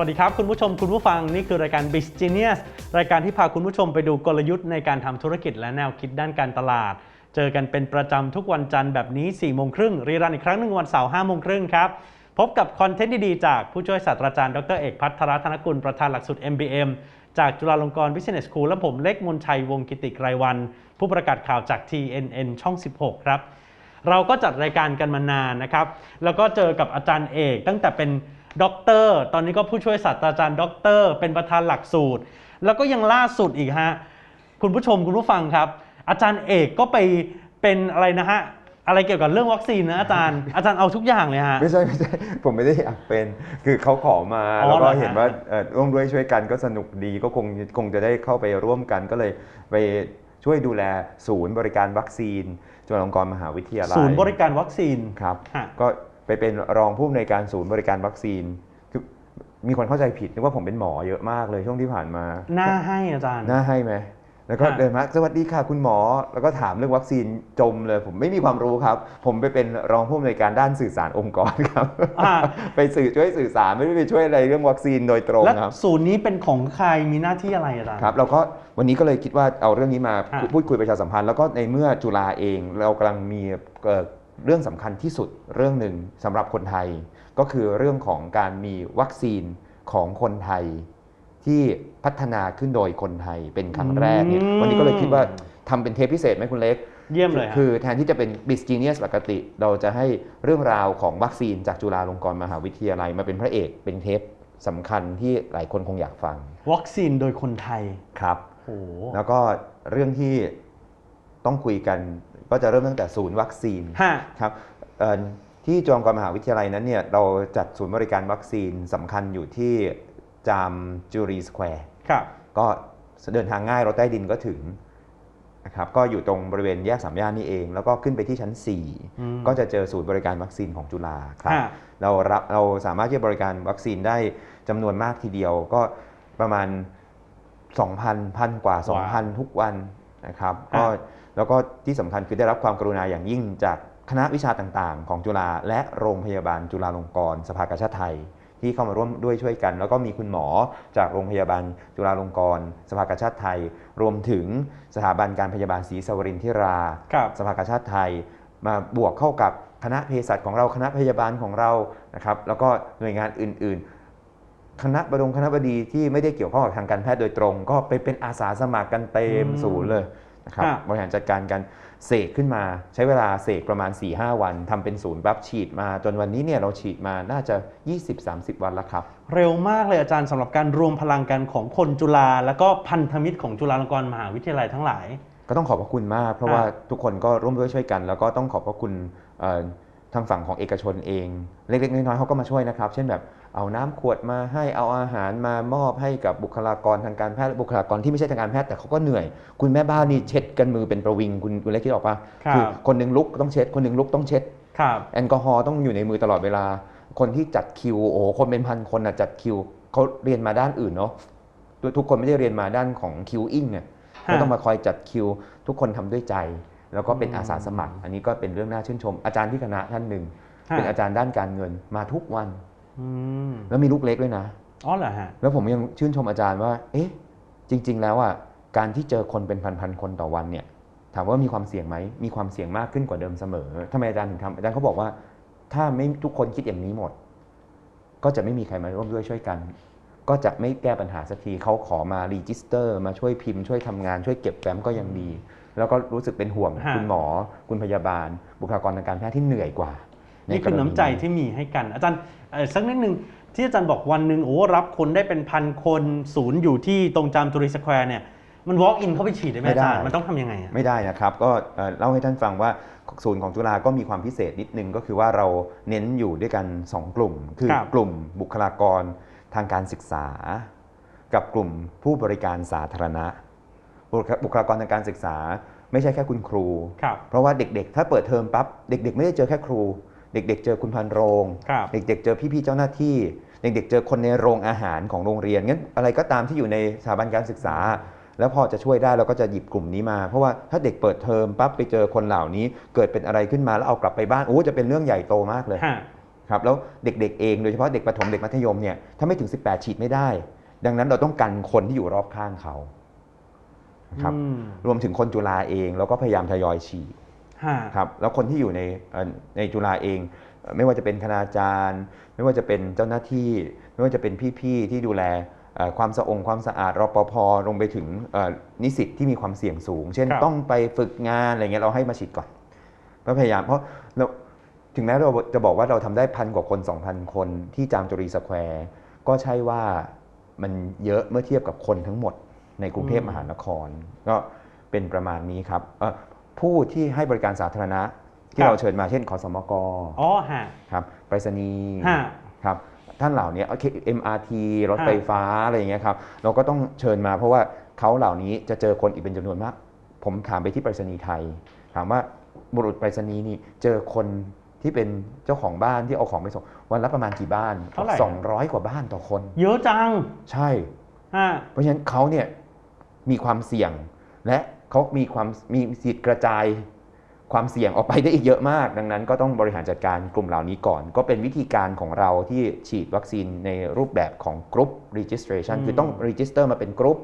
วัสดีครับคุณผู้ชมคุณผู้ฟังนี่คือรายการ b i z Genius รายการที่พาคุณผู้ชมไปดูกลยุทธ์ในการทำธุรกิจและแนวคิดด้านการตลาด เจอกันเป็นประจำทุกวันจันทร์แบบนี้4โมงครึ่งรีรันอีกครั้งหนึ่งวันเสาร์5โมงครึ่งครับ พบกับคอนเทนต์ดีๆ จากผู้ช่วยศาสตราจารย์ดรเอกพัฒรธนกุลประธานหลักสูตร MBM จากจุฬาลงกรณ์ Business School และผมเล็กมนชัยวงกิติไกรวัน ผู้ประกาศข่าวจาก TNN ช่อง 16 ครับ เราก็จัดรายการกันมานานนะครับแล้วก็เจอกับอาจารย์เอกตั้งแต่เป็น ด็อกเตอร์ตอนนี้ก็ผู้ช่วยศาสตราจารย์ด็อกเตอร์ เป็นประธานหลักสูตร แล้วก็ยังล่าสุดอีกฮะ คุณผู้ชมคุณผู้ฟังครับ อาจารย์เอกก็ไปเป็นอะไรนะฮะ อะไรเกี่ยวกับเรื่องวัคซีนนะอาจารย์ อาจารย์เอาทุกอย่างเลยฮะ ไม่ใช่ไม่ใช่ ผมไม่ได้อยากเป็น คือเขาขอมาอ๋อแล้วก็เหรอฮะ เห็นว่าเอ่อร่วมด้วยช่วยกันก็สนุกดีก็คงคงจะได้เข้าไปร่วมกันก็เลยไปช่วยดูแลศูนย์บริการวัคซีนจุฬาลงกรณ์มหาวิทยาลัยศูนย์บริการวัคซีนครับ ฮะ ก็ ไปเป็นรองผู้อำนวยการศูนย์บริการวัคซีนคือมีคนเข้าใจผิดนึกว่าผมเป็นหมอเยอะมากเลยช่วงที่ผ่านมาหน้าให้อาจารย์น่าให้ไหมแล้วก็ฮะเดินมาสวัสดีค่ะคุณหมอ แล้วก็ถามเรื่องวัคซีนจมเลย ผมไม่มีความรู้ครับ ผมไปเป็นรองผู้อำนวยการด้านสื่อสารองค์กรครับอ่าไปสื่อช่วยสื่อสารไม่ได้ไปช่วยอะไรเรื่องวัคซีนโดยตรงและครับศูนย์นี้เป็นของใครมีหน้าที่อะไรอาจารย์ครับเราก็วันนี้ก็เลยคิดว่าเอาเรื่องนี้มาฮะพูดคุยประชาสัมพันธ์แล้วก็ในเมื่อจุฬาเองเรากำลังมี เอ่อเรื่องสำคัญที่สุดเรื่องหนึ่งสำหรับคนไทย ก็คือเรื่องของการมีวัคซีนของคนไทย ที่พัฒนาขึ้นโดยคนไทยเป็นครั้งแรกเนี่ยอืมวันนี้ก็เลยคิดว่าทำเป็นเทปพิเศษไหมคุณเล็ก เยี่ยมเลยฮะคือแทนที่จะเป็น b i z Genius ปกติ เราจะให้เรื่องราวของวัคซีนจากจุฬาลงกรณ์มหาวิทยาลัยมาเป็นพระเอกเป็นเทปสำคัญที่หลายคนคงอยากฟัง วัคซีนโดยคนไทยครับโอ้โหแล้วก็เรื่องที่ต้องคุยกัน ก็จะเริ่มตั้งแต่ศูนย์วัคซีนฮะ ครับเอ่อที่จุฬาลงกรณ์มหาวิทยาลัยนั้นเนี่ยเราจัดศูนย์บริการวัคซีนสำคัญอยู่ที่จามจูรีสแควร์ ครับ ก็เดินทางง่ายรถใต้ดินก็ถึงนะครับก็อยู่ตรงบริเวณแยกสามย่านนี่เอง แล้วก็ขึ้นไปที่ชั้น อืม4 ก็จะเจอศูนย์บริการวัคซีนของจุฬาครับ ฮะ เรารับเราสามารถที่จะบริการวัคซีนได้จำนวนมากทีเดียวก็ประมาณ 2,000พันกว่า 2,000 ทุกวันนะครับ ก็ แล้วก็ที่สำคัญคือได้รับความกรุณาอย่างยิ่งจากคณะวิชาต่างๆ ของจุฬาและโรงพยาบาลจุฬาลงกรณ์สภากาชาติไทย ที่เข้ามาร่วมด้วยช่วยกัน แล้วก็มีคุณหมอจากโรงพยาบาลจุฬาลงกรณ์สภากาชาติไทย รวมถึงสถาบันการพยาบาลศรีสวรินทิราครับสภากาชาติไทย มาบวกเข้ากับคณะเภสัชของเราคณะพยาบาลของเรานะครับแล้วก็หน่วยงานอื่น ๆ คณะบดงคณะบดีที่ไม่ได้เกี่ยวข้องกับทางการแพทย์โดยตรง ก็ไปเป็นอาสาสมัครกันเต็มอืมศูนย์เลย นะครับฮะบริหารจัดการกันเสกขึ้นมาใช้เวลาเสกประมาณ 4-5 วันทำเป็นศูนย์ปั๊บฉีดมา จนวันนี้เนี่ยเราฉีดมาน่าจะ 20-30 วันแล้วครับ เร็วมากเลยอาจารย์สำหรับการรวมพลังกันของคนจุฬาแล้วก็พันธมิตรของจุฬาลงกรณ์มหาวิทยาลัยทั้งหลาย ก็ต้องขอบพระคุณมาก เพราะครับว่าทุกคนก็ร่วมด้วยช่วยกัน แล้วก็ต้องขอบพระคุณเอ่อ ทางฝั่งของเอกชนเอง เล็กๆน้อยๆเขาก็มาช่วยนะครับ เช่นแบบเอาน้ำขวดมาให้เอาอาหารมามอบให้กับบุคลากรทางการแพทย์และบุคลากรที่ไม่ใช่ทางการแพทย์แต่เขาก็เหนื่อย คุณแม่บ้านนี่เช็ดกันมือเป็นประวิงคุณคุณเล็กคิดออกปะครับคนหนึงลุกต้องเช็ด คนหนึงลุกต้องเช็ดครับแอลกอฮอล์ต้องอยู่ในมือตลอดเวลา คนที่จัดคิวโอ้โหคนเป็นพันคนอะจัดคิวเขาเรียนมาด้านอื่นเนาะทุกทุกคนไม่ได้เรียนมาด้านของคิวอิงเนี่ยก็ต้องมาคอยจัดคิว ทุกคนทำด้วยใจ แล้วก็เป็นอืมอาสาสมัคร อันนี้ก็เป็นเรื่องน่าชื่นชม อาจารย์ที่คณะท่านหนึ่งฮะเป็นอาจารย์ด้านการเงินมาทุกวันอืมแล้วมีลูกเล็กด้วยนะอ๋อเหรอฮะแล้วผมยังชื่นชมอาจารย์ว่า เอ๊ะ จริง ๆ แล้วอะการที่เจอคนเป็นพันๆคนต่อวันเนี่ย ถามว่ามีความเสี่ยงไหมมีความเสี่ยงมากขึ้นกว่าเดิมเสมอทำไมอาจารย์ถึงทำอาจารย์เขาบอกว่า ถ้าไม่ทุกคนคิดอย่างนี้หมด ก็จะไม่มีใครมาร่วมด้วยช่วยกัน ก็จะไม่แก้ปัญหาสักทีเขาขอมารีจิสเตอร์ มาช่วยพิมพ์ช่วยทำงานช่วยเก็บแฟ้มก็ยังดี แล้วก็รู้สึกเป็นห่วง ฮะ คุณหมอ คุณพยาบาล บุคลากรทางการแพทย์ที่เหนื่อยกว่านี่ใกคือรณีน้ำใจที่มีให้กัน อาจารย์เอ่อสักนิดหนึ่งที่อาจารย์บอกวันหนึ่งโอ้รับคนได้เป็นพันคนศูนย์อยู่ที่ตรงจามจุรีสแควร์เนี่ยมัน walk in เข้าไปฉีดได้ไหมไม่อาได้จารย์ มันต้องทำยังไงอะ ไม่ได้นะครับก็เอ่อเล่าให้ท่านฟังว่าศูนย์ของจุฬาก็มีความพิเศษนิดนึงก็คือว่าเราเน้นอยู่ด้วยกัน 2 กลุ่ม คือครับ กลุ่มบุคลากรทางการศึกษา กับกลุ่มผู้บริการสาธารณะ บุคบุคลากรทางการศึกษา ไม่ใช่แค่คุณครูครับเพราะว่าเด็กๆ ถ้าเปิดเทอมปั๊บเด็ก ๆ ไม่ได้เจอแค่ครู เด็ก ๆ เจอคุณพันโรงครับเด็ก ๆ เจอพี่ๆเจ้าหน้าที่ เด็ก ๆ เจอคนในโรงอาหารของโรงเรียนงั้นอะไรก็ตามที่อยู่ในสถาบันการศึกษา แล้วพอจะช่วยได้เราก็จะหยิบกลุ่มนี้มา เพราะว่าถ้าเด็กเปิดเทอมปั๊บไปเจอคนเหล่านี้ เกิดเป็นอะไรขึ้นมาแล้วเอากลับไปบ้านโอ้จะเป็นเรื่องใหญ่โตมากเลยฮะครับแล้วเด็กๆเองโดยเฉพาะเด็กประถมเด็กมัธยมเนี่ยถ้าไม่ถึง 18 ฉีดไม่ได้ ดังนั้นเราต้องกันคนที่อยู่รอบข้างเขา ครับอืมรวมถึงคนจุฬาเองเราก็พยายามทยอยฉีดฮะครับแล้วคนที่อยู่ในเอ่อในจุฬาเองเอ่อไม่ว่าจะเป็นคณาจารย์ ไม่ว่าจะเป็นเจ้าหน้าที่ ไม่ว่าจะเป็นพี่ๆที่ดูแลเอ่อความสะองความสะอาดรปภลงไปถึงเอ่อนิสิตที่มีความเสี่ยงสูง เช่นครับต้องไปฝึกงานอะไรเงี้ยเราให้มาฉีดก่อนก็พยายามเพราะเราถึงแม้เราจะบอกว่าเราทำได้พันกว่าคน 2,000 คนที่จามจุรีสแควร์ก็ใช่ว่ามันเยอะเมื่อเทียบกับคนทั้งหมด ในกรุงเทพมหานคร ก็เป็นประมาณนี้ครับเอ่อผู้ที่ให้บริการสาธารณะ ที่เราเชิญมาเช่นขอสมกอ๋อฮะครับไปรษณีย์ฮะครับท่านเหล่านี้โอเค MRT รถฮะไฟฟ้าอะไรอย่างเงี้ยครับเราก็ต้องเชิญมาเพราะว่าเขาเหล่านี้จะเจอคนอีกเป็นจำนวนมาก ผมถามไปที่ไปรษณีย์ไทย ถามว่าบุรุษไปรษณีย์นี่เจอคนที่เป็นเจ้าของบ้านที่เอาของไปส่งวันละประมาณกี่บ้านเท่าไหร่200กว่าบ้านต่อคน เยอะจัง ใช่ฮะเพราะฉะนั้นเขาเนี่ย มีความเสี่ยง และเขามีความมีสิทธิ์กระจายความเสี่ยงออกไปได้อีกเยอะมาก ดังนั้นก็ต้องบริหารจัดการกลุ่มเหล่านี้ก่อน ก็เป็นวิธีการของเราที่ฉีดวัคซีนในรูปแบบของกรุ๊ป Registration คือต้อง Register มาเป็นกรุ๊ป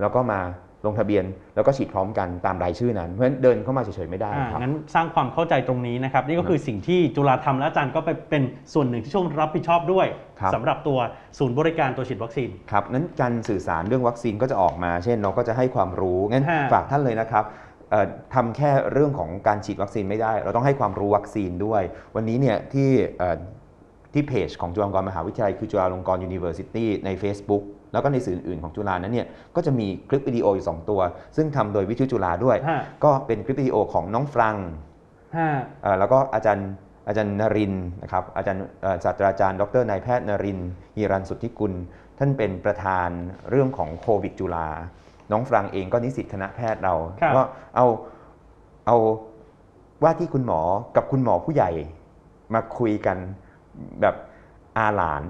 แล้วก็มา ลงทะเบียนแล้วก็ฉีดพร้อมกันตามรายชื่อนั้น เพราะฉะนั้นเดินเข้ามาเฉยๆไม่ได้อ่าครับงั้นสร้างความเข้าใจตรงนี้นะครับ นี่ก็คือสิ่งที่จุฬาทำและอาจารย์ก็ไปเป็นส่วนหนึ่งที่ช่วงรับผิดชอบด้วยครับสำหรับตัวศูนย์บริการตัวฉีดวัคซีนครับนั้นการสื่อสารเรื่องวัคซีนก็จะออกมา เช่นเราก็จะให้ความรู้งั้นฮะฝากท่านเลยนะครับเอ่อทำแค่เรื่องของการฉีดวัคซีนไม่ได้ เราต้องให้ความรู้วัคซีนด้วย วันนี้เนี่ยที่เอ่อ ที่เพจของจุฬาลงกรณ์มหาวิทยาลัยคือจุฬาลงกรณ์ University ใน Facebook แล้วก็ในสื่ออื่นๆของจุฬานั้นเนี่ยก็จะมีคลิปวิดีโออยู่สองตัว ซึ่งทำโดยวิทยุจุฬาด้วย ฮะ ก็เป็นคลิปวิดีโอของน้องฟรังฮะ เอ่อแล้วก็อาจารย์อาจารย์นรินทร์นะครับอาจารย์เอ่อศาสตราจารย์ ดรนายแพทย์นรินทร์ฮีรันสุทธิกุล ท่านเป็นประธานเรื่องของโควิดจุฬาน้องฟรังเองก็นิสิตคณะแพทย์เราครับ ก็เอาเอาว่าที่คุณหมอกับคุณหมอผู้ใหญ่มาคุยกัน แบบอาหลาน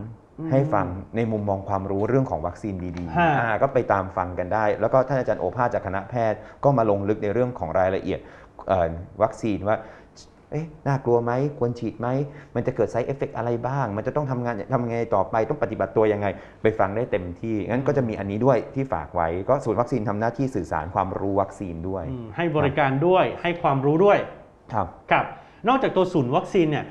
ให้ฟังในมุมมองความรู้เรื่องของวัคซีนดีฮะๆอ่าก็ไปตามฟังกันได้ แล้วก็ท่านอาจารย์โอภาสจากคณะแพทย์ก็มาลงลึกในเรื่องของรายละเอียดเอ่อวัคซีนว่าเอ๊ะน่ากลัวไหมควรฉีดไหม มันจะเกิดไซ d ์เอฟเฟกอะไรบ้าง มันจะต้องทำงานทำยังไงต่อไปต้องปฏิบัติตัวยังไง ไปฟังได้เต็มที่ งั้นก็จะมีอันนี้ด้วยที่ฝากไว้ ก็ศูนย์วัคซีนทำหน้าที่สื่อสารความรู้วัคซีนด้วยอืมให้บริการด้วยให้ความรู้ด้วย ครับ ครับ นอกจากตัวศูนย์วัคซีนเนี่ย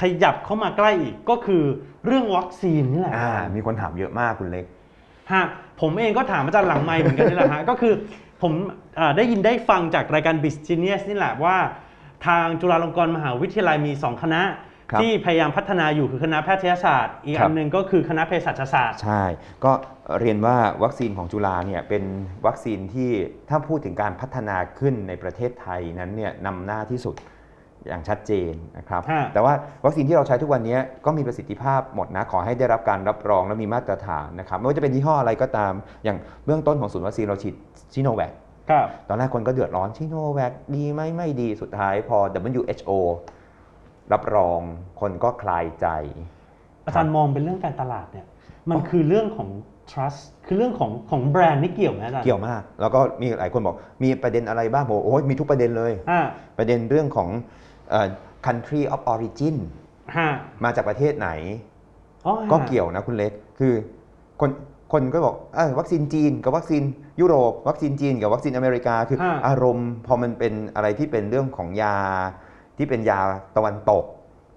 ขยับเข้ามาใกล้อีกก็คือเรื่องวัคซีนนี่แหละอ่า มีคนถามเยอะมากคุณเล็กฮะผมเองก็ถามอาจารย์หลังไมค์เหมือนกันนี่แหละฮะ ก็คือผมอ่าได้ยินได้ฟังจากรายการ b i z Genius นี่แหละว่า ทางจุฬาลงกรณ์มหาวิทยาลัยมี 2 คณะครับที่พยายามพัฒนาอยู่คือคณะแพทยศาสตร์ อีกครัอับนหนึ่งก็คือคณะเภสัชศาสตร์ ใช่ ก็เรียนว่าวัคซีนของจุฬาเนี่ยเป็นวัคซีนที่ถ้าพูดถึงการพัฒนาขึ้นในประเทศไทยนั้นเนี่ยนำหน้าที่สุด อย่างชัดเจนนะครับฮะแต่ว่าวัคซีนที่เราใช้ทุกวันนี้ก็มีประสิทธิภาพหมดนะ ขอให้ได้รับการรับรองและมีมาตรฐานนะครับ ไม่ว่าจะเป็นยี่ห้ออะไรก็ตาม อย่างเบื้องต้นของศูนย์วัคซีนเราฉีดชิโนแวคครับตอนแรกคนก็เดือดร้อนชิโนแวคดีไหมไม่ดี สุดท้ายพอ WHO รับรองคนก็คลายใจ อาจารย์มองเป็นเรื่องการตลาดเนี่ย มันคือเรื่องของ trust คือเรื่องของของแบรนด์นี่เกี่ยวไหมอาจารย์เกี่ยวมาก แล้วก็มีหลายคนบอกมีประเด็นอะไรบ้างผมบอกโอ้ยมีทุกประเด็นเลยอ่าประเด็นเรื่องของเอ่อ country of origin ฮะมาจากประเทศไหนอ๋อฮะก็เกี่ยวนะคุณเล็ก คือคนคนก็บอกเอยวัคซีนจีนกับวัคซีนยุโรป วัคซีนจีนกับวัคซีนอเมริกา คือฮะอารมณ์พอมันเป็นอะไรที่เป็นเรื่องของยาที่เป็นยาตะวันตก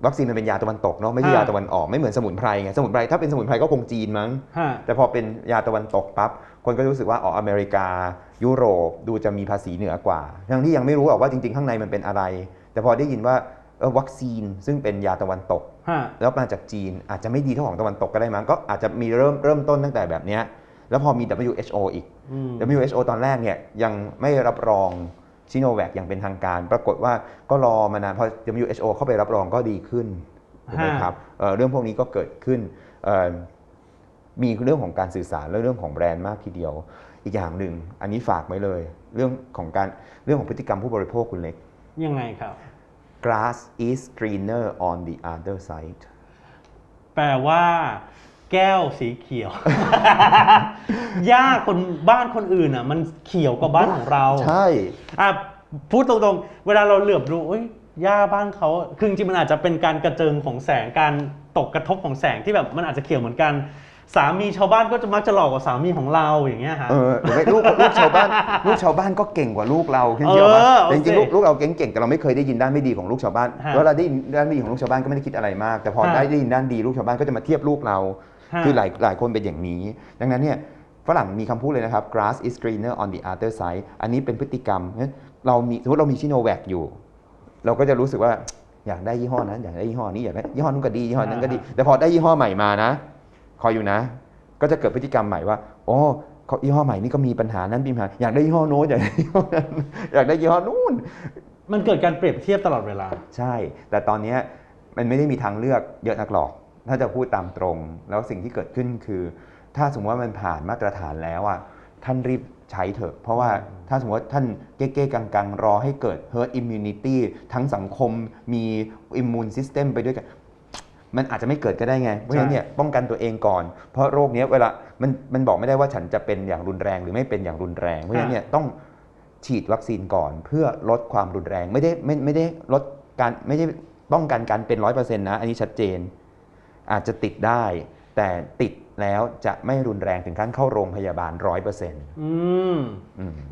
วัคซีนมันเป็นยาตะวันตกเนาะไม่ใช่ยาตะวันออกไม่เหมือนสมุนไพรไงสมุนไพรถ้าเป็นสมุนไพรก็คงจีนมั้งฮะแต่พอเป็นยาตะวันตกปั๊บคนก็รู้สึกว่าอ๋ออเมริกา ยุโรปดูจะมีภาษีเหนือกว่า ทั้งที่ยังไม่รู้หรอกว่าจริงๆ ข้างในมันเป็นอะไร แต่พอได้ยินว่าเออวัคซีนซึ่งเป็นยาตะวันตกฮะแล้วมาจากจีนอาจจะไม่ดีเท่าของตะวันตกก็ได้มั้งก็อาจจะมีเริ่มเริ่มต้นตั้งแต่แบบเนี้ยแล้วพอมี WHO อีกอืม WHO ตอนแรกเนี่ยยังไม่รับรองชิโนแวคอย่างเป็นทางการ ปรากฏว่าก็รอมานานพอ WHO เข้าไปรับรองก็ดีขึ้นถูกไหมฮะครับเอ่อเรื่องพวกนี้ก็เกิดขึ้นเอ่อมีเรื่องของการสื่อสารและเรื่องของแบรนด์มากทีเดียว อีกอย่างหนึ่งอันนี้ฝากไว้เลย เรื่องของการเรื่องของพฤติกรรมผู้บริโภคคุณเล็กยังไงครับ grass is greener on the other side แปลว่า แก้วสีเขียว หญ้าคนบ้านคนอื่นอะ มันเขียวกว่าบ้านของเราใช่อะพูดตรงๆ เวลาเราเหลือบดูเอ้ยหญ้าบ้านเขาคือจริงๆมันอาจจะเป็นการกระเจิงของแสงการตกกระทบของแสงที่แบบมันอาจจะเขียวเหมือนกัน สามีชาวบ้านก็จะมักจะหลอกกว่าสามีของเราอย่างเงี้ยฮะ เออหรือไม่ลูกลูกชาวบ้านลูกชาวบ้านก็เก่งกว่าลูกเราจริงๆหรอเออปะแต่จริงๆโอเคลูกลูกเราเก่งๆแต่เราไม่เคยได้ยินด้านไม่ดีของลูกชาวบ้านฮะแล้วเราได้ยินด้านไม่ดีของลูกชาวบ้านก็ไม่ได้คิดอะไรมาก แต่พอฮะได้ได้ยินด้านดีลูกชาวบ้านก็จะมาเทียบลูกเรา ฮะ คือหลายหลายคนเป็นอย่างนี้ ดังนั้นเนี่ยฝรั่งมีคำพูดเลยนะครับ grass is greener on the other side อันนี้เป็นพฤติกรรมงั้นเรามีสมมติเรามีชิโนแวคอยู่ เราก็จะรู้สึกว่าอยากได้ยี่ห้อนั้นอยากได้ยี่ห้อนี้อยากได้ยี่ห้อนู้นก็ดียี่ห้อนั้นก็ดี แต่พอได้ยี่ห้อใหม่มานะ คอยอยู่นะ ก็จะเกิดพฤติกรรมใหม่ว่าโอ้เขายี่ห้อใหม่นี่ก็มีปัญหานั้นมีปัญหาอยากได้ยี่ห้อโน้นอยากได้ยี่ห้อนั้นอยากได้ยี่ห้อนู้นมันเกิดการเปรียบเทียบตลอดเวลา ใช่ แต่ตอนเนี้ยมันไม่ได้มีทางเลือกเยอะนักหรอก ถ้าจะพูดตามตรง แล้วสิ่งที่เกิดขึ้นคือ ถ้าสมมติว่ามันผ่านมาตรฐานแล้วอะท่านรีบใช้เถอะ เพราะว่าถ้าสมมติว่าท่านเก้ๆกังๆ รอให้เกิด herd immunity ทั้งสังคมมี immune system ไปด้วยกัน มันอาจจะไม่เกิดก็ได้ไง เพราะฉะนั้นเนี่ยป้องกันตัวเองก่อน เพราะโรคเนี้ยเวลามันมันบอกไม่ได้ว่าฉันจะเป็นอย่างรุนแรงหรือไม่เป็นอย่างรุนแรง เพราะฉะนั้นเนี่ยต้องฉีดวัคซีนก่อนเพื่อลดความรุนแรงไม่ได้ไม่ไม่ได้ลดการไม่ได้ป้องกันการเป็นร้อยเปอร์เซ็นต์นะ อันนี้ชัดเจน อาจจะติดได้ แต่ติด แล้วจะไม่รุนแรงถึงขั้นเข้าโรงพยาบาลร้อยเปอร์เซ็นต์อืม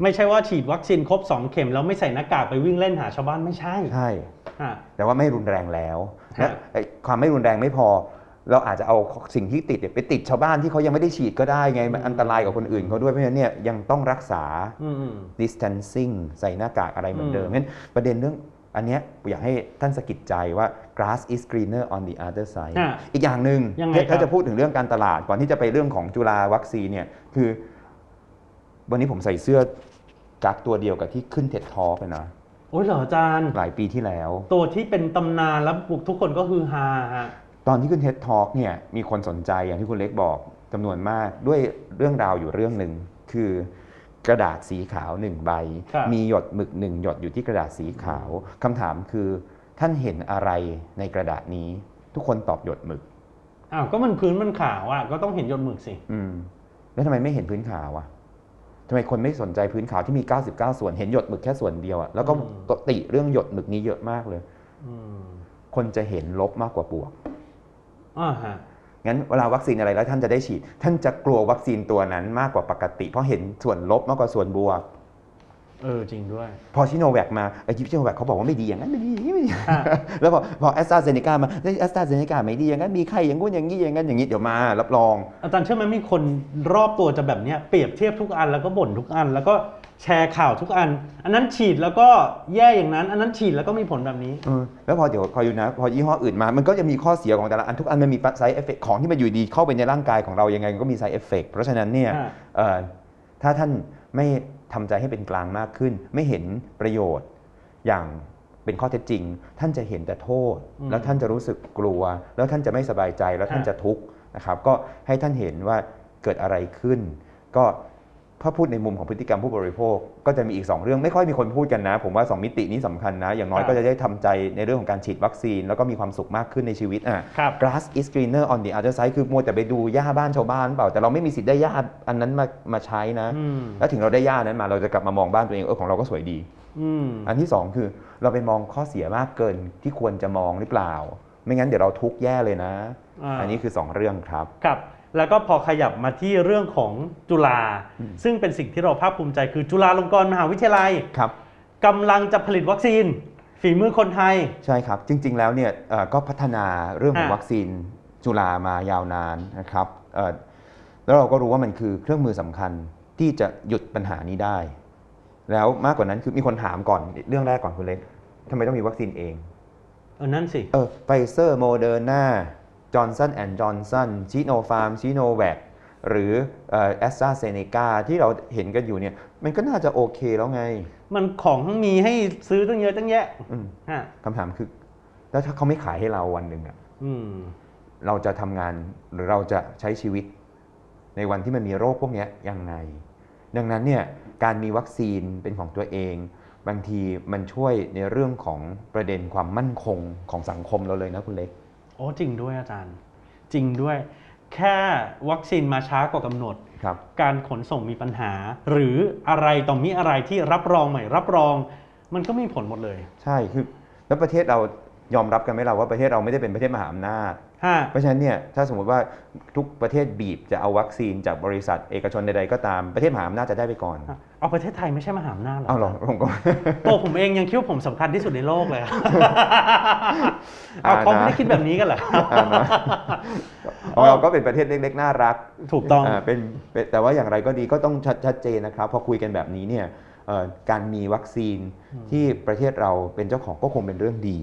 ไม่ใช่ว่าฉีดวัคซีนครบ 2 เข็มแล้วไม่ใส่หน้ากากไปวิ่งเล่นหาชาวบ้านไม่ใช่ ใช่อะแต่ว่าไม่รุนแรงแล้วฮะและไอ้ความไม่รุนแรงไม่พอ เราอาจจะเอาสิ่งที่ติดเนี่ยไปติดชาวบ้านที่เขายังไม่ได้ฉีดก็ได้ไงมันอันตรายกับคนอื่นเขาด้วยเพราะฉะนั้นเนี่ยยังต้องรักษาอืมอืม distancing ใส่หน้ากากอะไรเหมือนเดิมอืมงั้นประเด็นเรื่อง อันเนี้ยอยากให้ท่านสะกิดใจว่า grass is greener on the other side อะอีกอย่างหนึ่งยังไงถ้าครับถ้าจะพูดถึงเรื่องการตลาดก่อนที่จะไปเรื่องของจุฬาวัคซีนเนี่ยคือ วันนี้ผมใส่เสื้อกักตัวเดียวกับที่ขึ้นเท็ดทอกันนะโอ้ยเหรออาจารย์ หลายปีที่แล้ว ตัวที่เป็นตำนานแล้วบุกทุกคนก็คือฮาฮะตอนที่ขึ้นเท็ดทอ k เนี่ยมีคนสนใจอย่างที่คุณเล็กบอกจำนวนมากด้วยเรื่องราวอยู่เรื่องหนึ่งคือ กระดาษสีขาวหนึ่งใบ ครับมีหยดหมึกหนึ่งหยดอยู่ที่กระดาษสีขาวคำถามคือ ท่านเห็นอะไรในกระดาษนี้ ทุกคนตอบหยดหมึก อ้าวก็มันพื้นมันขาวอะก็ต้องเห็นหยดหมึกสิ อืม แล้วทำไมไม่เห็นพื้นขาวอะทำไมคนไม่สนใจพื้นขาวที่มี 99 ส่วนเห็นหยดหมึกแค่ส่วนเดียวอะแล้วก็อืม ติเรื่องหยดหมึกนี้เยอะมากเลย อืมคนจะเห็นลบมากกว่าบวก อ่าฮะ งั้นเวลาวัคซีนอะไรแล้วท่านจะได้ฉีด ท่านจะกลัววัคซีนตัวนั้นมากกว่าปกติ เพราะเห็นส่วนลบมากกว่าส่วนบวกเออจริงด้วย พอชิโนแวคมาไอ้ชิโนแวคเขาบอกว่าไม่ดีอย่างนั้นไม่ดีอย่างนี้ไม่ดีอะแล้วพอพอแอสตราเซเนกามาแอสตราเซเนกาไม่ดีอย่างนั้นมีไข้อย่างงู้นอย่างนี้อย่างนั้นอย่างนี้เดี๋ยวมารับรอง อาจารย์เชื่อไหมมีคนรอบตัวจะแบบเนี้ยเปรียบเทียบทุกอันแล้วก็บ่นทุกอัน แล้วก็ แชร์ข่าวทุกอัน อันนั้นฉีดแล้วก็แย่อย่างนั้น อันนั้นฉีดแล้วก็มีผลแบบนี้ เออแล้วพอเดี๋ยวคอยอยู่นะ พอยี่ห้ออื่นมามันก็จะมีข้อเสียของแต่ละอันทุกอันมันมีไซเอฟเฟกของที่มันอยู่ดีเข้าไปในร่างกายของเรายังไงมันก็มีไซเอฟเฟกเพราะฉะนั้นเนี่ยฮะเอ่อถ้าท่านไม่ทำใจให้เป็นกลางมากขึ้น ไม่เห็นประโยชน์อย่างเป็นข้อเท็จจริง ท่านจะเห็นแต่โทษ อืมแล้วท่านจะรู้สึกกลัว แล้วท่านจะไม่สบายใจแล้วท่านฮะจะทุกข์นะครับ ก็ให้ท่านเห็นว่าเกิดอะไรขึ้น ก็ ถ้าพูดในมุมของพฤติกรรมผู้บริโภค ก็จะมีอีก 2 เรื่องไม่ค่อยมีคนพูดกันนะ ผมว่า 2 มิตินี้สำคัญนะ อย่างน้อยครับก็จะได้ทำใจในเรื่องของการฉีดวัคซีน แล้วก็มีความสุขมากขึ้นในชีวิตอะครับ grass is greener on the other side คือมัวแต่ไปดูหญ้าบ้านชาวบ้านเปล่า แต่เราไม่มีสิทธิ์ได้หญ้าอันนั้นมามาใช้นะอืมแล้วถึงเราได้หญ้านั้นมาเราจะกลับมามองบ้านตัวเองเออของเราก็สวยดีอืมอันที่ 2 คือเราไปมองข้อเสียมากเกินที่ควรจะมองหรือเปล่า ไม่งั้นเดี๋ยวเราทุกข์แย่เลยนะอ่าอันนี้คือ 2 เรื่องครับครับ แล้วก็พอขยับมาที่เรื่องของจุฬาอืมซึ่งเป็นสิ่งที่เราภาคภูมิใจ คือจุฬาลงกรณ์มหาวิทยาลัยครับกำลังจะผลิตวัคซีนฝีมือคนไทย ใช่ครับ จริง ๆ แล้วเนี่ยเอ่อก็พัฒนาเรื่องของอะวัคซีนจุฬามายาวนานนะครับเอ่อแล้วเราก็รู้ว่ามันคือเครื่องมือสำคัญที่จะหยุดปัญหานี้ได้ แล้วมากกว่านั้นคือมีคนถามก่อนเรื่องแรกก่อนคุณเล็กทำไมต้องมีวัคซีนเองเออนั่นสิเออไฟเซอร์โมเดอร์นา จอร์นสันแอนด์จอร์นสันชิโนฟาร์มชิโนแวคหรือแอสตราเซเนกาที่เราเห็นกันอยู่เนี่ย มันก็น่าจะโอเคแล้วไง มันของมีให้ซื้อตั้งเยอะตั้งแยะอืมฮะคำถามคือ แล้วถ้าเขาไม่ขายให้เราวันหนึ่งอะอืมเราจะทำงานหรือเราจะใช้ชีวิต ในวันที่มันมีโรคพวกเนี้ยยังไง ดังนั้นเนี่ยการมีวัคซีนเป็นของตัวเอง บางทีมันช่วยในเรื่องของประเด็นความมั่นคงของสังคมเราเลยนะคุณเล็ก โอ้จริงด้วยอาจารย์ จริงด้วย แค่วัคซีนมาช้ากว่ากำหนดครับการขนส่งมีปัญหา หรืออะไรต่อมีอะไรที่รับรองใหม่รับรอง มันก็มีผลหมดเลย ใช่คือแล้วประเทศเรายอมรับกันไหมเราว่าประเทศเราไม่ได้เป็นประเทศมหาอำนาจฮะเพราะฉะนั้นเนี่ยถ้าสมมติว่าทุกประเทศบีบจะเอาวัคซีนจากบริษัทเอกชนใดๆก็ตามประเทศมหาอำนาจจะได้ไปก่อน เอาประเทศไทยไม่ใช่มหาอำนาจหรอเอาเหรอผมก็ตัวผมเองยังคิดว่าผมสำคัญที่สุดในโลกเลยอะเอาอ่าเขาไม่นะได้คิดแบบนี้กันเหรออ่านะของเราก็เป็นประเทศเล็กๆน่ารัก ถูกต้องาเป็นเป็นแต่ว่าอย่างไรก็ดีก็ต้องชัดชัดเจนนะครับพอคุยกันแบบนี้เนี่ยเอ่อการมีวัคซีนที่ประเทศเราเป็นเจ้าของก็คงเป็นเรื่องดี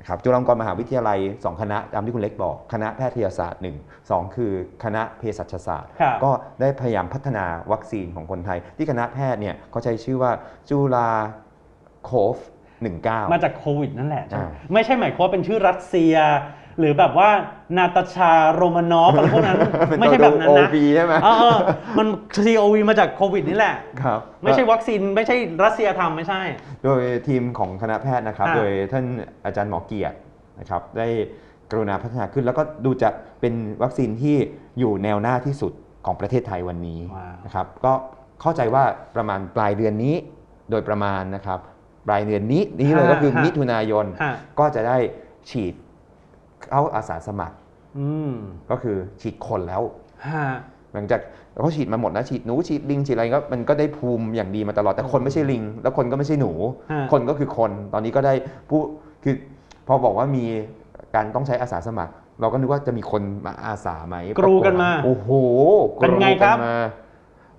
นะครับจุฬาลงกรณ์มหาวิทยาลัย 2 คณะตามที่คุณเล็กบอกคณะแพทยศาสตร์ 1 2 คือคณะเภสัชศาสตร์ ครับก็ได้พยายามพัฒนาวัคซีนของคนไทย ที่คณะแพทย์เนี่ยเขาใช้ชื่อว่าจุฬาโคฟ19 มาจากโควิดนั่นแหละใช่ไหมอ่า ไม่ใช่หมายความว่าเป็นชื่อรัสเซีย หรือแบบว่านาตาชาโรมานอฟอะไรพวกนั้นเป็นไม่ตัวใช่แบบนั้นโอนะบีใช่ไหมเออเออมัน COV มาจากโควิดนี่แหละ ครับ ไม่ใช่วัคซีน ไม่ใช่รัสเซียทำไม่ใช่ โดยทีมของคณะแพทย์นะครับ อ่าโดยท่านอาจารย์หมอเกียรตินะครับ ได้กรุณาพัฒนาขึ้น แล้วก็ดูจะเป็นวัคซีนที่อยู่แนวหน้าที่สุดของประเทศไทยวันนี้ว้าว นะครับ ก็เข้าใจว่าประมาณปลายเดือนนี้ โดยประมาณนะครับ ปลายเดือนนี้นี้เลยก็คือมิถุนายน ฮะ ก็จะได้ฉีด เข้าอาสาสมัครอืมก็คือฉีดคนแล้วฮะหลังจากเขาฉีดมาหมดนะฉีดหนูฉีดลิงฉีดอะไรก็มันก็ได้ภูมิอย่างดีมาตลอดแต่คนไม่ใช่ลิง แล้วคนก็ไม่ใช่หนูฮะคนก็คือคนตอนนี้ก็ได้ผู้คือพอบอกว่ามีการต้องใช้อาสาสมัคร เราก็นึกว่าจะมีคนมาอาสาไหมกรูกันมาโอ้โหเป็นไงครับกมา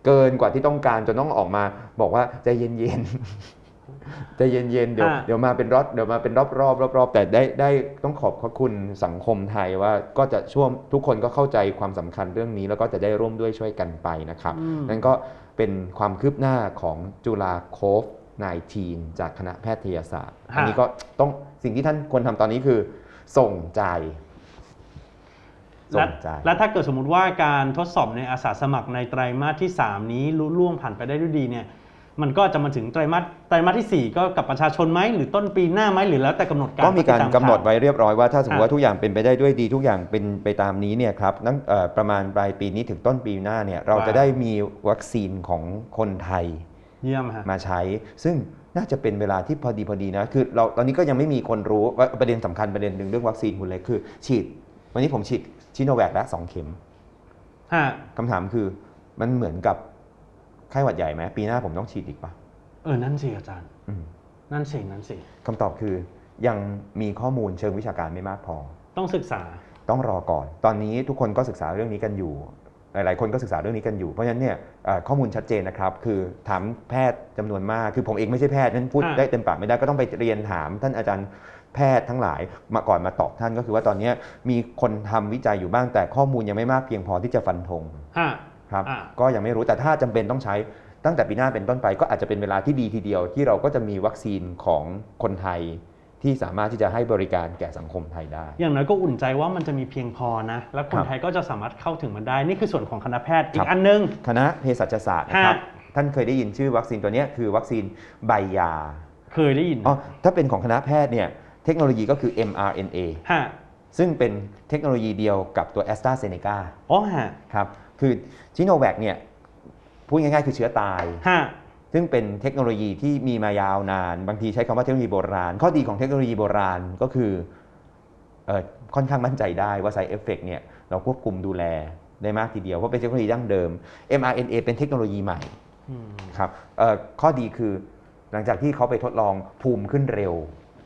เกินกว่าที่ต้องการจนต้องออกมา บอกว่าใจเย็น ๆใจเย็นๆเดี๋ยวเดี๋ยวมาเป็นรอบเดี๋ยวมาเป็นรอบรอบรอบรอบๆแต่ได้ได้ต้องขอบพระคุณสังคมไทยว่าก็จะช่วงทุกคนก็เข้าใจความสำคัญเรื่องนี้ แล้วก็จะได้ร่วมด้วยช่วยกันไปนะครับอืมนั่นก็เป็นความคืบหน้าของจุฬาโคฟ19จากคณะแพทยศาสตร์ฮะอันนี้ก็ต้องสิ่งที่ท่านควรทำตอนนี้คือ ส่งใจส่และงใจ และถ้าเกิดสมมุติว่าการทดสอบในอาสาสมัครในไตรมาสที่ 3 นี้ลุล่วงผ่านไปได้ด้วยดีเนี่ย มันก็จะมาถึงไตรมาสไตรมาสที่ 4 ก็กับประชาชนไหมหรือต้นปีหน้าไหมหรือแล้วแต่กำหนดการก็มีการติตกำหนดข่วไว้เรียบร้อยว่าถ้าสมมติอะว่าทุกอย่างเป็นไปได้ด้วยดีทุกอย่างเป็นไปตามนี้เนี่ยครับตั้งเอ่อประมาณปลายปีนี้ถึงต้นปีหน้าเนี่ยเราว้าวจะได้มีวัคซีนของคนไทยเยี่ยมฮะมาใช้ ซึ่งน่าจะเป็นเวลาที่พอดีพอดีนะคือเราตอนนี้ก็ยังไม่มีคนรู้ว่าประเด็นสำคัญประเด็นหนึ่งเรื่องวัคซีนคุณเล็กคือ ฉีด วันนี้ผมฉีดชิโนแวคแล้วสองเข็มฮะคำถามคือมันเหมือนกับ ไข้หวัดใหญ่ไหมปีหน้าผมต้องฉีดอีกปะเออนั่นสิอาจารย์อืมนั่นสินั่นสิคำตอบคือยังมีข้อมูลเชิงวิชาการไม่มากพอ ต้องศึกษาต้องรอก่อน ตอนนี้ทุกคนก็ศึกษาเรื่องนี้กันอยู่ หลาย ๆ คนก็ศึกษาเรื่องนี้กันอยู่ เพราะฉะนั้นเนี่ยเอ่อข้อมูลชัดเจนนะครับ คือถามแพทย์จำนวนมาก คือผมเองไม่ใช่แพทย์นั้นพูดอ่าได้เต็มปากไม่ได้ก็ต้องไปเรียนถามท่านอาจารย์แพทย์ทั้งหลายมาก่อนมาตอบท่านก็คือว่าตอนนี้มีคนทำวิจัยอยู่บ้างแต่ข้อมูลยังไม่มากเพียงพอที่จะฟันธงฮะ ครับอ่าก็ยังไม่รู้แต่ถ้าจำเป็นต้องใช้ตั้งแต่ปีหน้าเป็นต้นไปก็อาจจะเป็นเวลาที่ดีทีเดียว ที่เราก็จะมีวัคซีนของคนไทยที่สามารถที่จะให้บริการแก่สังคมไทยได้ อย่างน้อยก็อุ่นใจว่ามันจะมีเพียงพอนะ แล้วคคนรับไทยก็จะสามารถเข้าถึงมันได้ นี่คือส่วนของคณะแพทย์ อีครักบอันนึง คณะเภสัชศาสตร์นะครับฮะท่านเคยได้ยินชื่อวัคซีนตัวเนี้ยคือวัคซีนใบยา เคยได้ยิน อ๋อ ถ้าเป็นของคณะแพทย์เนี่ย เทคโนโลยีก็คือ mRNA ฮะซึ่งเป็นเทคโนโลยีเดียวกับตัว a s t r a z เซ e c a อ๋อฮะ ครับ คือชิโนแวคเนี่ยพูดง่ายๆ คือเชื้อตาย ฮะ ซึ่งเป็นเทคโนโลยีที่มีมายาวนาน บางทีใช้คำว่าเทคโนโลยีโบราณ ข้อดีของเทคโนโลยีโบราณก็คือเออค่อนข้างมั่นใจได้ว่า side effect เนี่ยเราควบคุมดูแลได้มากทีเดียว เพราะเป็นเทคโนโลยีดั้งเดิม mRNA เป็นเทคโนโลยีใหม่อืมครับเอ่อข้อดีคือหลังจากที่เขาไปทดลองภูมิขึ้นเร็ว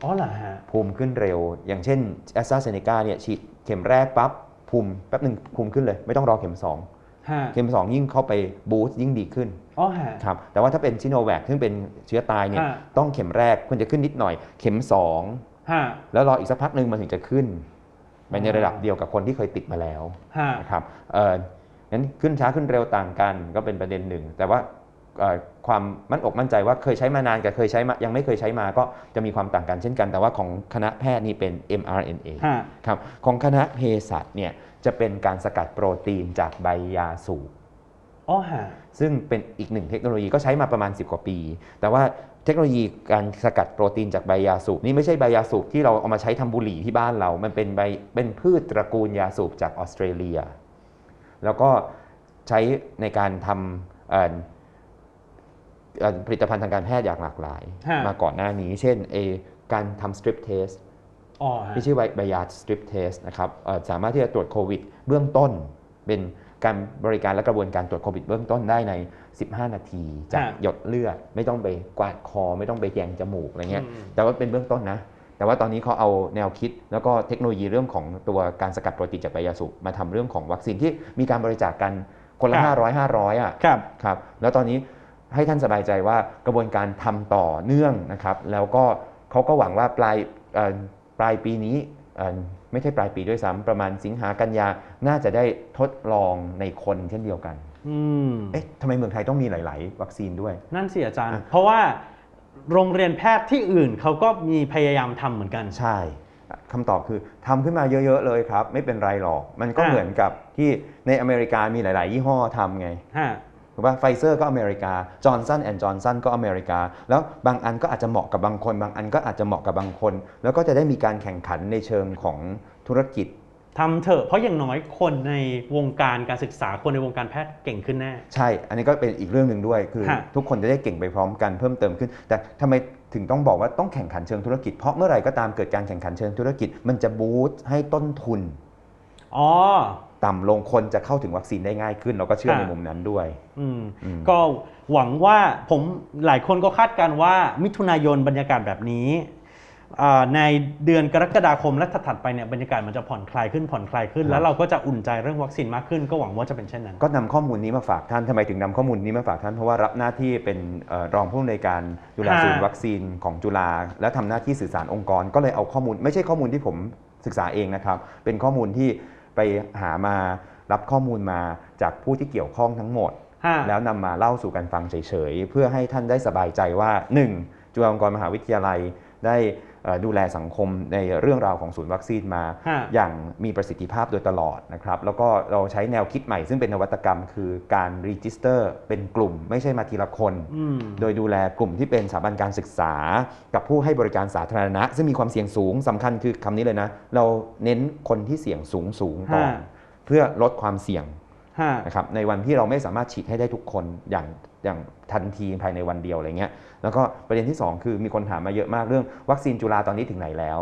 อ๋อเหรอฮะ ภูมิขึ้นเร็ว อย่างเช่น a s t r a z เซ e c a เนี่ยฉีดเข็มแรกปั๊บภูมิแป๊บหนึ่งภูมิขึ้นเลย ไม่ต้องรอเข็ม2ฮะ เข็ม2ยิ่งเข้าไปบูสต์ยิ่งดีขึ้นอ๋อฮะครับแต่ว่าถ้าเป็นชิโนแวคซึ่งเป็นเชื้อตายเนี่ยฮะต้องเข็มแรกควรจะขึ้นนิดหน่อย เข็มฮะ2แล้วรออีกสักพักหนึ่งมันถึงจะขึ้นไปในระดับเดียวกับคนที่เคยติดมาแล้วฮะนะครับเอ่อนั้นขึ้นช้าขึ้นเร็วต่างกันก็เป็นประเด็นหนึ่ง แต่ว่าเอ่อ ความมั่นอกมั่นใจว่าเคยใช้มานานกับเคยใช้มายังไม่เคยใช้มาก็จะมีความต่างกันเช่นกัน แต่ว่าของคณะแพทย์นี่เป็น mRNA ฮะครับของคณะเภสัชเนี่ยจะเป็นการสกัดโปรตีนจากใบยาสูบอ๋อฮะซึ่งเป็นอีกหนึ่งเทคโนโลยีก็ใช้มาประมาณ 10 กว่าปี แต่ว่าเทคโนโลยีการสกัดโปรตีนจากใบยาสูบนี่ไม่ใช่ใบยาสูบที่เราเอามาใช้ทำบุหรี่ที่บ้านเรา มันเป็นใบเป็นพืชตระกูลยาสูบจากออสเตรเลีย แล้วก็ใช้ในการทำเอ่อเอ่อ ผลิตภัณฑ์ทางการแพทย์อย่างหลากหลายฮะมาก่อนหน้านี้ เช่นเอการทำ strip test อ๋อฮะที่ชื่อไบยา strip test นะครับเอ่อสามารถที่จะตรวจโควิด เบื้องต้น เป็นการบริการและกระบวนการตรวจโควิดเบื้องต้นได้ใน 15 นาที จากฮะหยดเลือด ไม่ต้องไปกวาดคอ ไม่ต้องไปแยงจมูกอะไรเงี้ยอืมแต่ว่าเป็นเบื้องต้นนะ แต่ว่าตอนนี้เขาเอาแนวคิด แล้วก็เทคโนโลยีเรื่องของตัวการสกัดโปรตีนจากใบยาสูบมาทำเรื่องของวัคซีนที่มีการบริจาคกันคนละ500 500อะครับครับแล้วตอนนี้ ให้ท่านสบายใจว่ากระบวนการทำต่อเนื่องนะครับ แล้วก็เขาก็หวังว่าปลายเอ่อปลายปีนี้เอ่อไม่ใช่ปลายปีด้วยซ้ำประมาณสิงหากันยาน่าจะได้ทดลองในคนเช่นเดียวกันอืมเอ๊ะทำไมเมืองไทยต้องมีหลาย ๆ วัคซีนด้วย นั่นสิอาจารย์อะเพราะว่าโรงเรียนแพทย์ที่อื่นเขาก็มีพยายามทำเหมือนกัน ใช่คำตอบคือทำขึ้นมาเยอะ ๆ เลยครับ ไม่เป็นไรหรอก มันก็อ่าเหมือนกับที่ในอเมริกามีหลาย ๆ ยี่ห้อทำไงฮะ ถูกป่ะไฟเซอร์ก็อเมริกาจอร์นสันแอนด์จอร์นสันก็อเมริกา แล้วบางอันก็อาจจะเหมาะกับบางคน บางอันก็อาจจะเหมาะกับบางคน แล้วก็จะได้มีการแข่งขันในเชิงของธุรกิจทำเถอะเพราะอย่างน้อยคนในวงการการศึกษาคนในวงการแพทย์เก่งขึ้นแน่ ใช่ อันนี้ก็เป็นอีกเรื่องหนึ่งด้วย คือฮะ ทุกคนจะได้เก่งไปพร้อมกันเพิ่มเติมขึ้น แต่ทำไมถึงต้องบอกว่าต้องแข่งขันเชิงธุรกิจ เพราะเมื่อไหร่ก็ตามเกิดการแข่งขันเชิงธุรกิจ มันจะบูสต์ให้ต้นทุน อ๋อ ต่ำลงคนจะเข้าถึงวัคซีนได้ง่ายขึ้น เราก็เชื่อฮะในมุมนั้นด้วย อืมอืม ก็หวังว่าผมหลายคนก็คาดการณ์ว่ามิถุนายนบรรยากาศแบบนี้อ่าในเดือนกรกฎาคมและถัดๆไปเนี่ยบรรยากาศมันจะผ่อนคลายขึ้นผ่อนคลายขึ้นแล้วเราก็จะอุ่นใจเรื่องวัคซีนมากขึ้น ก็หวังว่าจะเป็นเช่นนั้น ก็นำข้อมูลนี้มาฝากท่านทำไมถึงนำข้อมูลนี้มาฝากท่าน เพราะว่ารับหน้าที่เป็นเอ่อรองผู้อำนวยการดูแลฮะศูนย์วัคซีนของจุฬาและทำหน้าที่สื่อสารองค์กร ก็เลยเอาข้อมูลไม่ใช่ข้อมูลที่ผมศึกษาเองนะครับ เป็นข้อมูลที่ ไปหามารับข้อมูลมาจากผู้ที่เกี่ยวข้องทั้งหมดฮะแล้วนำมาเล่าสู่กันฟังเฉยๆ เพื่อให้ท่านได้สบายใจว่า 1. จุฬาลงกรณ์มหาวิทยาลัยได้เอ่อ ดูแลสังคมในเรื่องราวของศูนย์วัคซีนมาฮะอย่างมีประสิทธิภาพโดยตลอดนะครับแล้วก็เราใช้แนวคิดใหม่ซึ่งเป็นนวัตกรรม คือการรีจิสเตอร์เป็นกลุ่มไม่ใช่มาทีละคนอืมโดยดูแลกลุ่มที่เป็นสถาบันการศึกษา กับผู้ให้บริการสาธารณะ ซึ่งมีความเสี่ยงสูงสำคัญคือคำนี้เลยนะ เราเน้นคนที่เสี่ยงสูงสูงๆก่อนฮะเพื่อลดความเสี่ยงฮะนะครับในวันที่เราไม่สามารถฉีดให้ได้ทุกคนอย่าง อย่างทันทีภายในวันเดียวอะไรเงี้ยแล้วก็ประเด็นที่ 2 คือมีคนถามมาเยอะมากเรื่องวัคซีนจุฬาตอนนี้ถึงไหนแล้ว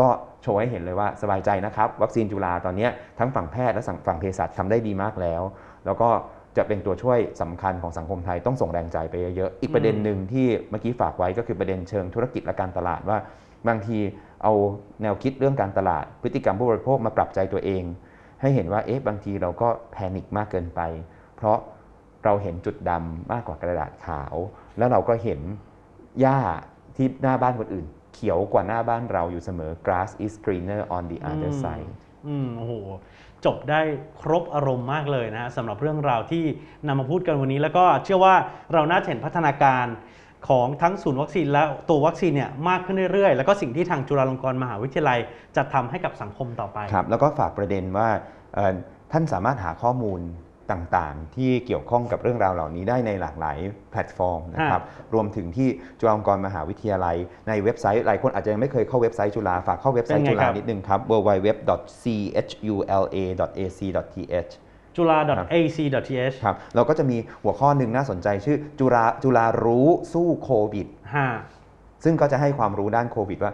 ก็โชว์ให้เห็นเลยว่าสบายใจนะครับ วัคซีนจุฬาตอนนี้ทั้งฝั่งแพทย์และฝั่งเภสัชทำได้ดีมากแล้ว แล้วก็จะเป็นตัวช่วยสำคัญของสังคมไทยต้องส่งแรงใจไปเยอะๆอีกประเด็นหนึ่งที่เมื่อกี้ฝากไว้ก็คือประเด็นเชิงธุรกิจและการตลาดว่าบางทีเอาแนวคิดเรื่องการตลาด พฤติกรรมผู้บริโภคมาปรับใจตัวเอง ให้เห็นว่าเอ๊ะบางทีเราก็แพนิคมากเกินไป เพราะ เราเห็นจุดดำมากกว่ากระดาษขาว แล้วเราก็เห็นหญ้าที่หน้าบ้านคนอื่น เขียวกว่าหน้าบ้านเราอยู่เสมอ grass is greener on the other อืม side อืมโอ้โหจบได้ครบอารมณ์มากเลยนะฮะสำหรับเรื่องราวที่นำมาพูดกันวันนี้ แล้วก็เชื่อว่าเราน่าจะเห็นพัฒนาการของทั้งศูนย์วัคซีนและตัววัคซีนเนี่ยมากขึ้นเรื่อยๆ แล้วก็สิ่งที่ทางจุฬาลงกรณ์มหาวิทยาลัยจะทำให้กับสังคมต่อไป ครับ แล้วก็ฝากประเด็นว่าเอ่อท่านสามารถหาข้อมูล ต่างๆ ที่เกี่ยวข้องกับเรื่องราวเหล่านี้ได้ในหลากหลายแพลตฟอร์มนะครับรวมถึงที่จุฬาลงกรณ์มหาวิทยาลัย ในเว็บไซต์หลายคนอาจจะยังไม่เคยเข้าเว็บไซต์จุฬาฝากเข้าเว็บไซเป็นต์ไงจุฬาครับนิดนึงครับ www.chula.ac.th จุฬา .ac.th ครับเราก็จะมีหัวข้อหนึ่งน่าสนใจชื่อจุฬาจุฬารู้สู้โควิดฮะซึ่งก็จะให้ความรู้ด้านโควิดว่า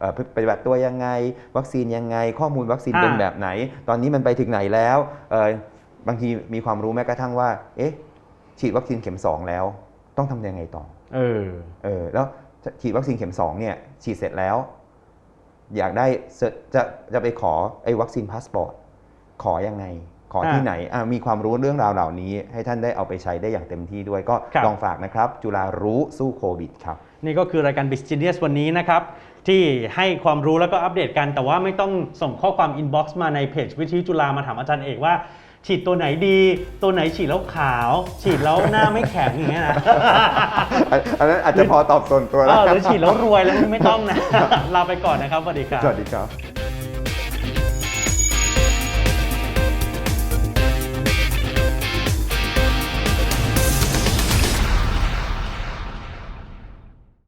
เอ่อปฏิบัติตัวยังไง วัคซีนยังไง ข้อมูลวัคซีนอ่าเป็นแบบไหน ตอนนี้มันไปถึงไหนแล้วเอ่อ บางทีมีความรู้แม้กระทั่งว่า เอ๊ะ ฉีดวัคซีนเข็ม2แล้ว ต้องทำยังไงต่อ เออ เออ แล้วฉีดวัคซีนเข็ม2เนี่ยฉีดเสร็จแล้ว อยากได้เซอร์จะจะไปขอไอ้วัคซีนพาสปอร์ตขอยังไง ขอที่อ่าไหนอะมีความรู้เรื่องราวเหล่านี้ ให้ท่านได้เอาไปใช้ได้อย่างเต็มที่ด้วยก็ครับลองฝากนะครับ จุฬารู้สู้โควิดครับ นี่ก็คือรายการ b i z g e n i u s วันนี้นะครับ ที่ให้ความรู้แล้วก็อัปเดตกัน แต่ว่าไม่ต้องส่งข้อความ inbox มาในเพจวิทยุจุฬามาถามอาจารย์เอกว่า ฉีดตัวไหนดี ตัวไหนฉีดแล้วขาว ฉีดแล้วหน้าไม่แข็งอย่างเงี้ยนะอันอันนั้นอาจจะพอตอบส่วนตัวเอแล้วอหรือฉีดแล้วรวยแล้วไม่ต้องนะ ลาไปก่อนนะครับสวัสดีครับสวัสดีครับ